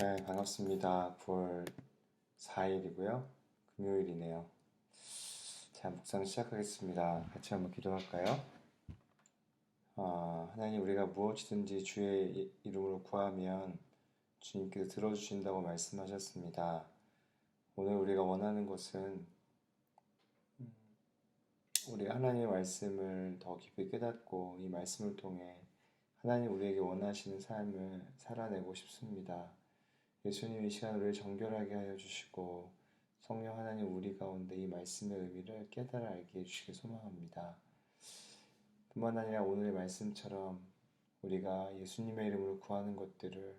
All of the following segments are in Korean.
네, 반갑습니다. 9월 4일이고요. 금요일이네요. 자, 묵상 시작하겠습니다. 같이 한번 기도할까요? 아, 하나님, 우리가 무엇이든지 주의 이- 이름으로 구하면 주님께서 들어주신다고 말씀하셨습니다. 오늘 우리가 원하는 것은 음, 우리가 하나님의 말씀을 더 깊이 깨닫고 이 말씀을 통해 하나님 우리에게 원하시는 삶을 살아내고 싶습니다. 예수님 이 시간 우리를 정결하게 하여 주시고 성령 하나님 우리 가운데 이 말씀의 의미를 깨달아 알게 해주시길 소망합니다. 뿐만 아니라 오늘의 말씀처럼 우리가 예수님의 이름으로 구하는 것들을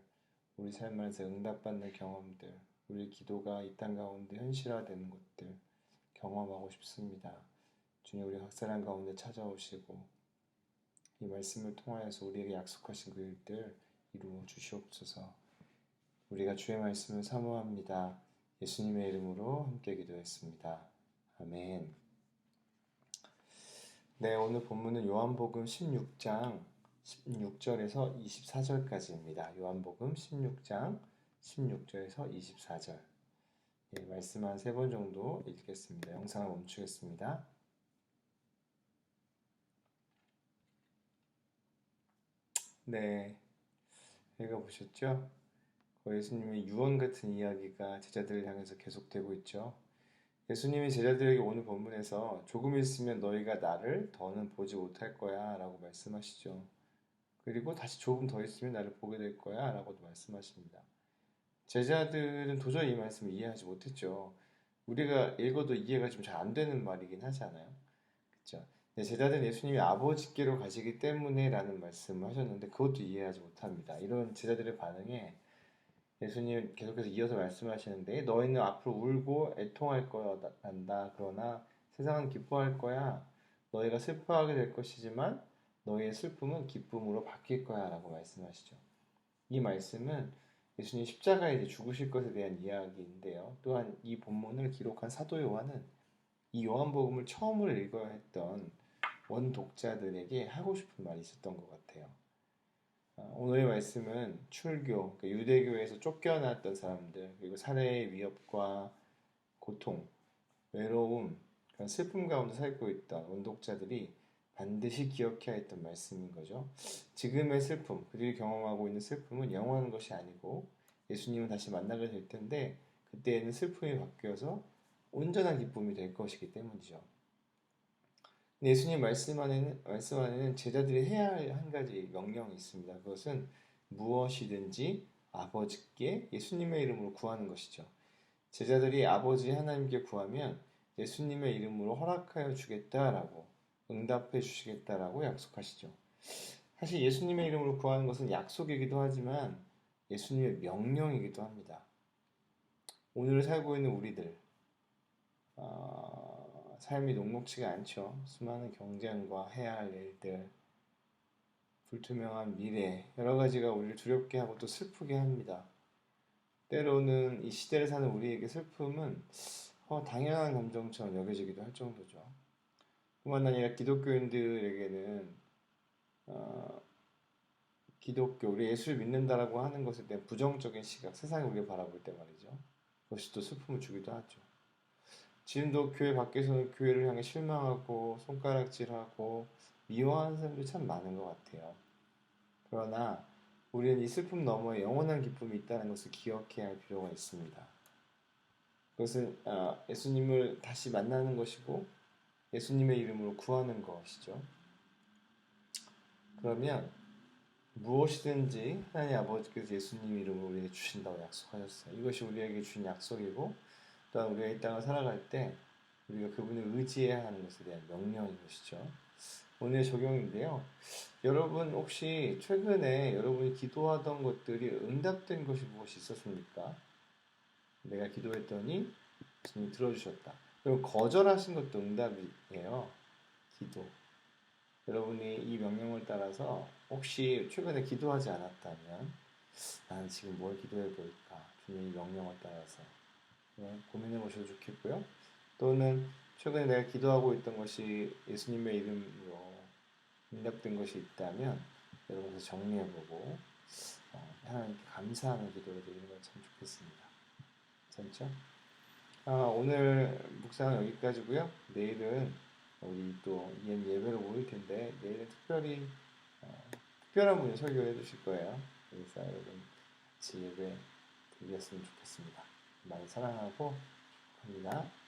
우리 삶 안에서 응답받는 경험들, 우리 기도가 이 땅 가운데 현실화되는 것들 경험하고 싶습니다. 주님 우리 각 사람 가운데 찾아오시고 이 말씀을 통하여서 우리에게 약속하신 그 일들 이루어 주시옵소서. 우리가 주의 말씀을 사모합니다. 예수님의 이름으로 함께 기도했습니다. 아멘. 네, 오늘 본문은 요한복음 16장 16절에서 24절까지입니다. 요한복음 16장 16절에서 24절. 예, 말씀 한 세 번 정도 읽겠습니다. 영상을 멈추겠습니다. 네, 읽어보셨죠? 그 예수님의 유언 같은 이야기가 제자들을 향해서 계속되고 있죠. 예수님이 제자들에게 오늘 본문에서 조금 있으면 너희가 나를 더는 보지 못할 거야 라고 말씀하시죠. 그리고 다시 조금 더 있으면 나를 보게 될 거야 라고도 말씀하십니다. 제자들은 도저히 이 말씀을 이해하지 못했죠. 우리가 읽어도 이해가 좀 잘 안 되는 말이긴 않아요? 그쵸? 네, 제자들은 예수님이 아버지께로 가시기 때문에 라는 말씀을 하셨는데 그것도 이해하지 못합니다. 이런 제자들의 반응에 예수님 계속해서 이어서 말씀하시는데 너희는 앞으로 울고 애통할 거란다. 그러나 세상은 기뻐할 거야. 너희가 슬퍼하게 될 것이지만 너희의 슬픔은 기쁨으로 바뀔 거야라고 말씀하시죠. 이 말씀은 예수님 십자가에 이제 죽으실 것에 대한 이야기인데요. 또한 이 본문을 기록한 사도 요한은 이 요한복음을 처음으로 읽어야 했던 원 독자들에게 하고 싶은 말이 있었던 것 같아요. 어, 오늘의 말씀은 출교, 그러니까 유대교에서 쫓겨났던 사람들, 그리고 살해의 위협과 고통, 외로움, 그런 슬픔 가운데 살고 있던 원독자들이 반드시 기억해야 했던 말씀인 거죠. 지금의 슬픔, 그들이 경험하고 있는 슬픔은 영원한 것이 아니고 예수님을 다시 만나게 될 텐데 그때에는 슬픔이 바뀌어서 온전한 기쁨이 될 것이기 때문이죠. 예수님 말씀 안에는, 말씀 안에는 제자들이 해야 할 한 가지 명령이 있습니다. 그것은 무엇이든지 아버지께 예수님의 이름으로 구하는 것이죠. 제자들이 아버지 하나님께 구하면 예수님의 이름으로 허락하여 주겠다라고 응답해 주시겠다라고 약속하시죠. 사실 예수님의 이름으로 구하는 것은 약속이기도 하지만 예수님의 명령이기도 합니다. 오늘 살고 있는 우리들, 어, 삶이 녹록치가 않죠. 수많은 경쟁과 해야 할 일들, 불투명한 미래, 여러 가지가 우리를 두렵게 하고 또 슬프게 합니다. 때로는 이 시대를 사는 우리에게 슬픔은 어, 당연한 감정처럼 여겨지기도 할 정도죠. 뿐만 아니라 기독교인들에게는 어, 기독교, 우리 예수를 믿는다라고 하는 것에 대한 부정적인 시각, 세상이 우리를 바라볼 때 말이죠. 그것이 또 슬픔을 주기도 하죠. 지금도 교회 밖에서는 교회를 향해 실망하고 손가락질하고 미워하는 사람들이 참 많은 것 같아요. 그러나 우리는 이 슬픔 너머에 영원한 기쁨이 있다는 것을 기억해야 할 필요가 있습니다. 그것은 아, 예수님을 다시 만나는 것이고 예수님의 이름으로 구하는 것이죠. 그러면 무엇이든지 하나님 아버지께서 예수님 이름으로 우리에게 주신다고 약속하셨어요. 이것이 우리에게 준 약속이고 또한 우리가 이 땅을 살아갈 때 우리가 그분을 의지해야 하는 것에 대한 명령인 것이죠. 오늘 적용인데요. 여러분 혹시 최근에 여러분이 기도하던 것들이 응답된 것이 무엇이 있었습니까? 내가 기도했더니 주님이 들어주셨다. 그리고 거절하신 것도 응답이에요. 기도. 여러분이 이 명령을 따라서 혹시 최근에 기도하지 않았다면 나는 지금 뭘 기도해 볼까? 주님의 명령을 따라서 네, 고민해 보셔도 좋겠고요. 또는 최근에 내가 기도하고 있던 것이 예수님의 이름으로 응답된 것이 있다면 여러분께서 정리해 보고 어, 하나님께 감사하는 기도를 드리는 건 참 좋겠습니다. 괜찮죠? 아, 오늘 묵상은 여기까지고요. 내일은 우리 또 이엔 예배로 모일 텐데 내일은 특별히 어, 특별한 분이 설교해 주실 거예요. 그래서 여러분 같이 예배 드렸으면 좋겠습니다. 많이 사랑하고 축복합니다.